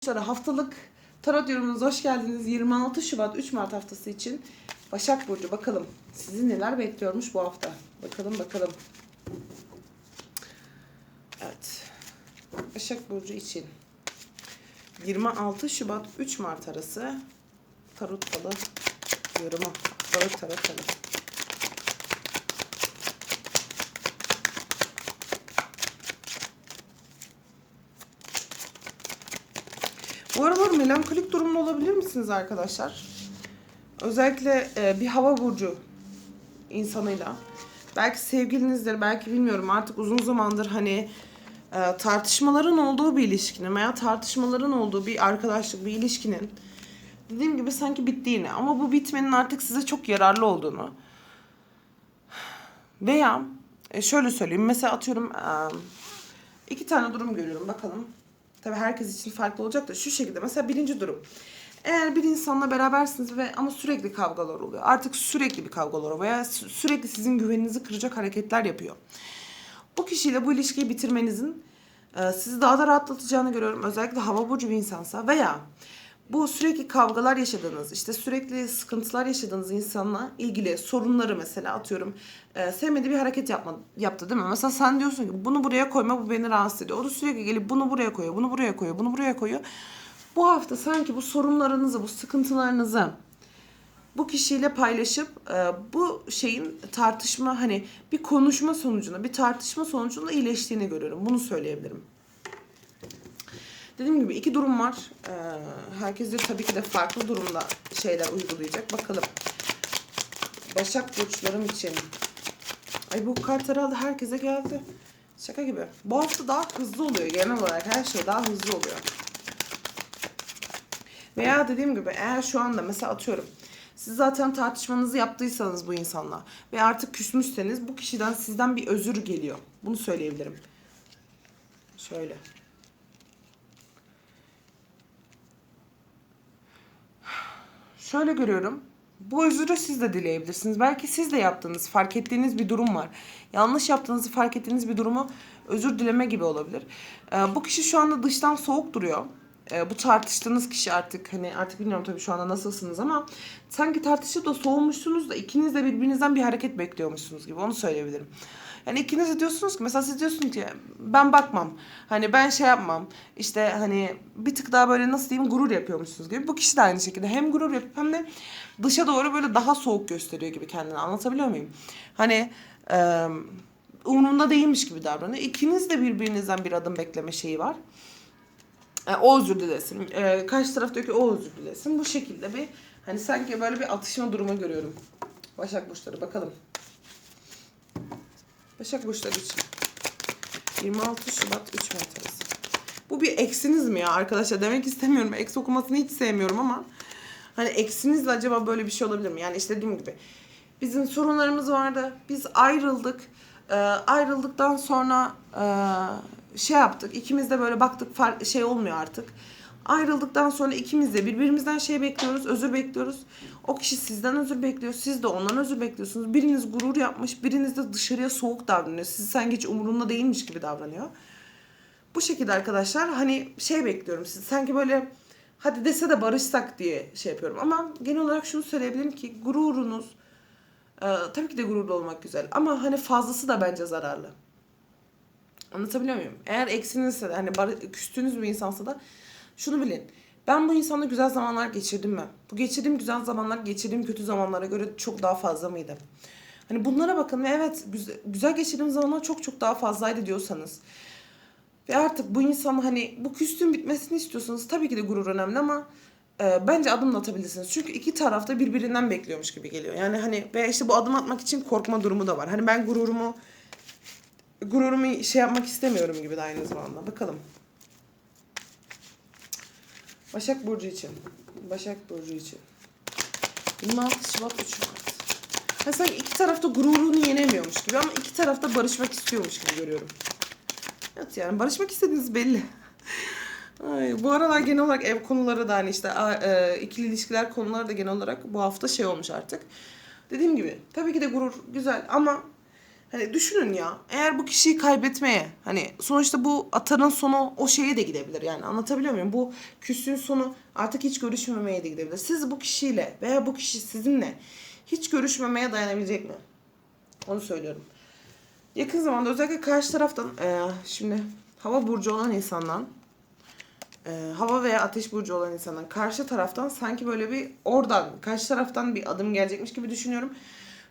Arkadaşlar haftalık tarot yorumunuza hoş geldiniz. 26 Şubat 3 Mart haftası için Başak Burcu bakalım sizi neler bekliyormuş bu hafta. Bakalım bakalım. Evet. Başak Burcu için 26 Şubat 3 Mart arası tarot falı yorumu. Tarot tarot falı. Bu aralar melankolik durumda olabilir misiniz arkadaşlar? Özellikle e, bir hava burcu insanıyla. Belki sevgilinizdir, belki bilmiyorum artık uzun zamandır hani e, tartışmaların olduğu bir ilişkinin veya tartışmaların olduğu bir arkadaşlık, bir ilişkinin dediğim gibi sanki bittiğini ama bu bitmenin artık size çok yararlı olduğunu veya e, şöyle söyleyeyim mesela atıyorum e, iki tane durum görüyorum bakalım. Tabii herkes için farklı olacak da şu şekilde mesela birinci durum. Eğer bir insanla berabersiniz ve ama sürekli kavgalar oluyor. Artık sürekli bir kavgalar veya sü- sürekli sizin güveninizi kıracak hareketler yapıyor. Bu kişiyle bu ilişkiyi bitirmenizin e, sizi daha da rahatlatacağını görüyorum. Özellikle hava burcu bir insansa veya bu sürekli kavgalar yaşadığınız, işte sürekli sıkıntılar yaşadığınız insanla ilgili sorunları mesela atıyorum e, sevmediği bir hareket yapma, yaptı değil mi? Mesela sen diyorsun ki bunu buraya koyma bu beni rahatsız ediyor. O da sürekli gelip bunu buraya koyuyor, bunu buraya koyuyor, bunu buraya koyuyor. Bu hafta sanki bu sorunlarınızı, bu sıkıntılarınızı bu kişiyle paylaşıp e, bu şeyin tartışma hani bir konuşma sonucunda, bir tartışma sonucunda iyileştiğini görüyorum. Bunu söyleyebilirim. Dediğim gibi iki durum var. Ee, herkes de tabii ki de farklı durumda şeyler uygulayacak. Bakalım. Başak burçlarım için. Ay bu kart herhalde herkese geldi. Şaka gibi. Bu hafta daha hızlı oluyor genel olarak. Her şey daha hızlı oluyor. Veya dediğim gibi eğer şu anda mesela atıyorum siz zaten tartışmanızı yaptıysanız bu insanla ve artık küsmüşseniz bu kişiden sizden bir özür geliyor. Bunu söyleyebilirim. Şöyle. Şöyle görüyorum. Bu özürü siz de dileyebilirsiniz. Belki siz de yaptığınız, fark ettiğiniz bir durum var. Yanlış yaptığınızı fark ettiğiniz bir durumu özür dileme gibi olabilir. Ee, bu kişi şu anda dıştan soğuk duruyor. Ee, bu tartıştığınız kişi artık hani artık bilmiyorum tabii şu anda nasılsınız ama sanki tartışıp da soğumuşsunuz da ikiniz de birbirinizden bir hareket bekliyormuşsunuz gibi onu söyleyebilirim. Yani ikiniz de diyorsunuz ki mesela siz diyorsunuz ki ben bakmam. Hani ben şey yapmam. İşte hani bir tık daha böyle nasıl diyeyim gurur yapıyormuşsunuz gibi. Bu kişi de aynı şekilde hem gurur yapıp hem de dışa doğru böyle daha soğuk gösteriyor gibi kendini. Anlatabiliyor muyum? Hani e, umurunda değilmiş gibi davranıyor. İkiniz de birbirinizden bir adım bekleme şeyi var. E, o özür dilesin. E, karşı taraftaki o özür dilesin. Bu şekilde bir hani sanki böyle bir atışma durumu görüyorum. Başak burçları bakalım. Başak burçları için. 26 Şubat 3 Mart arası. Bu bir eksiniz mi ya arkadaşlar? Demek istemiyorum. Eks okumasını hiç sevmiyorum ama hani eksinizle acaba böyle bir şey olabilir mi? Yani işte dediğim gibi bizim sorunlarımız vardı. Biz ayrıldık. Ee, ayrıldıktan sonra e, şey yaptık. İkimiz de böyle baktık şey olmuyor artık. Ayrıldıktan sonra ikimiz de birbirimizden şey bekliyoruz, özür bekliyoruz. O kişi sizden özür bekliyor, siz de ondan özür bekliyorsunuz. Biriniz gurur yapmış, biriniz de dışarıya soğuk davranıyor. Sizi sanki hiç umurunda değilmiş gibi davranıyor. Bu şekilde arkadaşlar hani şey bekliyorum siz sanki böyle hadi dese de barışsak diye şey yapıyorum. Ama genel olarak şunu söyleyebilirim ki gururunuz e, tabii ki de gururlu olmak güzel ama hani fazlası da bence zararlı. Anlatabiliyor muyum? Eğer eksinizse de hani küstüğünüz bir insansa da şunu bilin. Ben bu insanla güzel zamanlar geçirdim mi? Bu geçirdiğim güzel zamanlar geçirdiğim kötü zamanlara göre çok daha fazla mıydı? Hani bunlara bakın ve evet güzel, güzel geçirdiğim zamanlar çok çok daha fazlaydı diyorsanız ve artık bu insan hani bu küstüğün bitmesini istiyorsanız tabii ki de gurur önemli ama e, bence adım da atabilirsiniz. Çünkü iki tarafta birbirinden bekliyormuş gibi geliyor. Yani hani ve işte bu adım atmak için korkma durumu da var. Hani ben gururumu gururumu şey yapmak istemiyorum gibi de aynı zamanda. Bakalım. Başak Burcu için. Başak Burcu için. 26 Şubat 3 Mart. Ha sanki iki tarafta gururunu yenemiyormuş gibi ama iki tarafta barışmak istiyormuş gibi görüyorum. Evet yani barışmak istediğiniz belli. Ay, bu aralar genel olarak ev konuları da hani işte e, ikili ilişkiler konuları da genel olarak bu hafta şey olmuş artık. Dediğim gibi tabii ki de gurur güzel ama Hani düşünün ya eğer bu kişiyi kaybetmeye hani sonuçta bu atanın sonu o şeye de gidebilir yani anlatabiliyor muyum? Bu küslüğün sonu artık hiç görüşmemeye de gidebilir. Siz bu kişiyle veya bu kişi sizinle hiç görüşmemeye dayanabilecek mi? Onu söylüyorum. Yakın zamanda özellikle karşı taraftan eee, şimdi hava burcu olan insandan eee, hava veya ateş burcu olan insandan karşı taraftan sanki böyle bir oradan karşı taraftan bir adım gelecekmiş gibi düşünüyorum.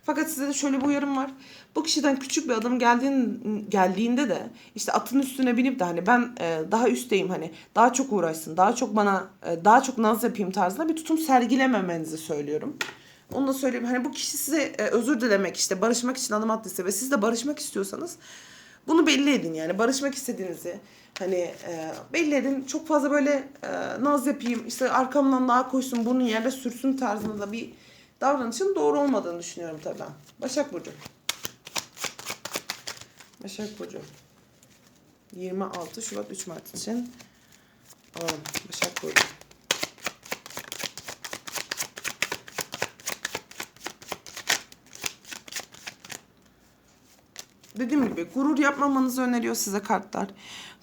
Fakat size de şöyle bir uyarım var. Bu kişiden küçük bir adım geldiğin, geldiğinde de işte atın üstüne binip de hani ben e, daha üstteyim hani daha çok uğraşsın, daha çok bana e, daha çok naz yapayım tarzında bir tutum sergilememenizi söylüyorum. Onu da söyleyeyim. Hani bu kişi size e, özür dilemek işte barışmak için adım attıysa ve siz de barışmak istiyorsanız bunu belli edin yani barışmak istediğinizi hani e, belli edin. Çok fazla böyle e, naz yapayım işte arkamdan daha koşsun bunu yerde sürsün tarzında bir davranışın doğru olmadığını düşünüyorum tabii ben. Başak Burcu. Başak Burcu. 26 Şubat 3 Mart için alalım. Başak Burcu. dediğim gibi gurur yapmamanızı öneriyor size kartlar.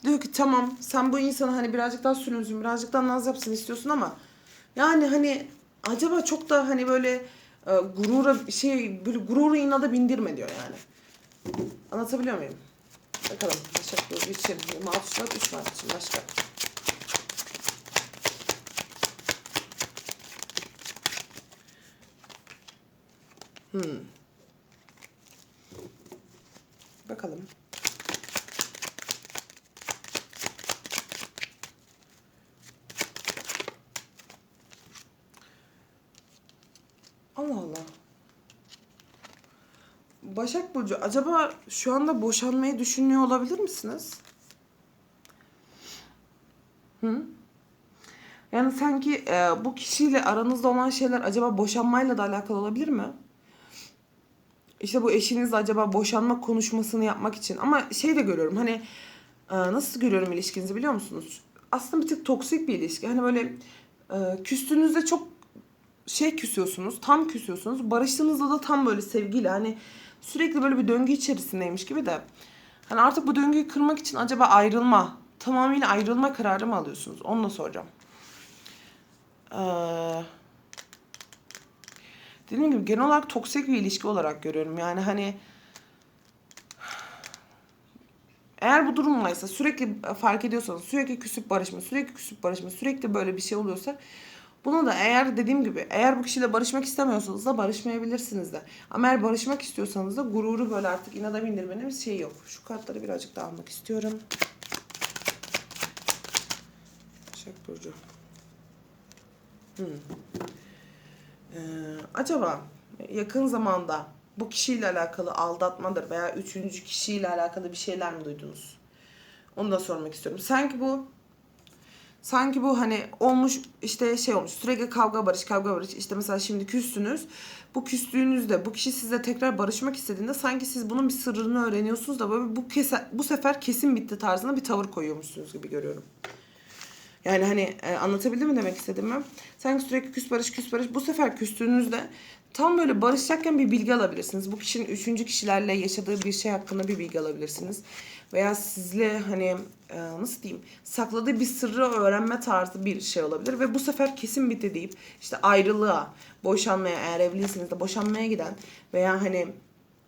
Diyor ki tamam sen bu insanı hani birazcık daha sürünsün, birazcık daha naz yapsın istiyorsun ama yani hani acaba çok da hani böyle e, gurura şey böyle gururu inada bindirme diyor yani. Anlatabiliyor muyum? Bakalım Başak Burcu için 26 Şubat 3 Mart için başka. Hmm. Bakalım. Başak Burcu acaba şu anda boşanmayı düşünüyor olabilir misiniz? Hı? Yani sanki e, bu kişiyle aranızda olan şeyler acaba boşanmayla da alakalı olabilir mi? İşte bu eşinizle acaba boşanma konuşmasını yapmak için ama şey de görüyorum hani e, nasıl görüyorum ilişkinizi biliyor musunuz? Aslında bir tık toksik bir ilişki. Hani böyle e, küstüğünüzde çok şey küsüyorsunuz, tam küsüyorsunuz. Barıştığınızda da tam böyle sevgiyle hani sürekli böyle bir döngü içerisindeymiş gibi de. Hani artık bu döngüyü kırmak için acaba ayrılma, tamamıyla ayrılma kararı mı alıyorsunuz? Onu da soracağım. Eee dediğim gibi genel olarak toksik bir ilişki olarak görüyorum. Yani hani eğer bu durumdaysa sürekli fark ediyorsanız sürekli küsüp barışma, sürekli küsüp barışma, sürekli böyle bir şey oluyorsa bunu da eğer dediğim gibi eğer bu kişiyle barışmak istemiyorsanız da barışmayabilirsiniz de. Ama eğer barışmak istiyorsanız da gururu böyle artık inada bindirmenin bir şeyi yok. Şu kartları birazcık daha almak istiyorum. Başak Burcu. Hmm. Ee, acaba yakın zamanda bu kişiyle alakalı aldatmadır veya üçüncü kişiyle alakalı bir şeyler mi duydunuz? Onu da sormak istiyorum. Sanki bu sanki bu hani olmuş işte şey olmuş sürekli kavga barış kavga barış işte mesela şimdi küstünüz bu küstüğünüzde bu kişi sizle tekrar barışmak istediğinde sanki siz bunun bir sırrını öğreniyorsunuz da böyle bu kese, bu sefer kesin bitti tarzında bir tavır koyuyormuşsunuz gibi görüyorum. Yani hani e, anlatabildim mi demek istediğimi? Sanki sürekli küs barış küs barış. Bu sefer küstüğünüzde tam böyle barışacakken bir bilgi alabilirsiniz. Bu kişinin üçüncü kişilerle yaşadığı bir şey hakkında bir bilgi alabilirsiniz. Veya sizle hani e, nasıl diyeyim sakladığı bir sırrı öğrenme tarzı bir şey olabilir. Ve bu sefer kesin bitti deyip işte ayrılığa, boşanmaya eğer evliyseniz de boşanmaya giden veya hani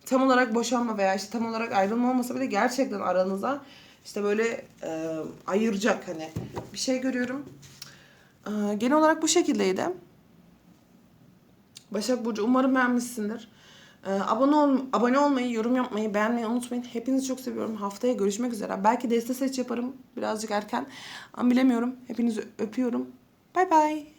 tam olarak boşanma veya işte tam olarak ayrılma olmasa bile gerçekten aranıza işte böyle e, ayıracak hani bir şey görüyorum. E, genel olarak bu şekildeydi. Başak Burcu umarım beğenmişsindir. E, abone, ol, abone olmayı, yorum yapmayı, beğenmeyi unutmayın. Hepinizi çok seviyorum. Haftaya görüşmek üzere. Belki deste seç yaparım birazcık erken. Ama bilemiyorum. Hepinizi öpüyorum. Bay bay.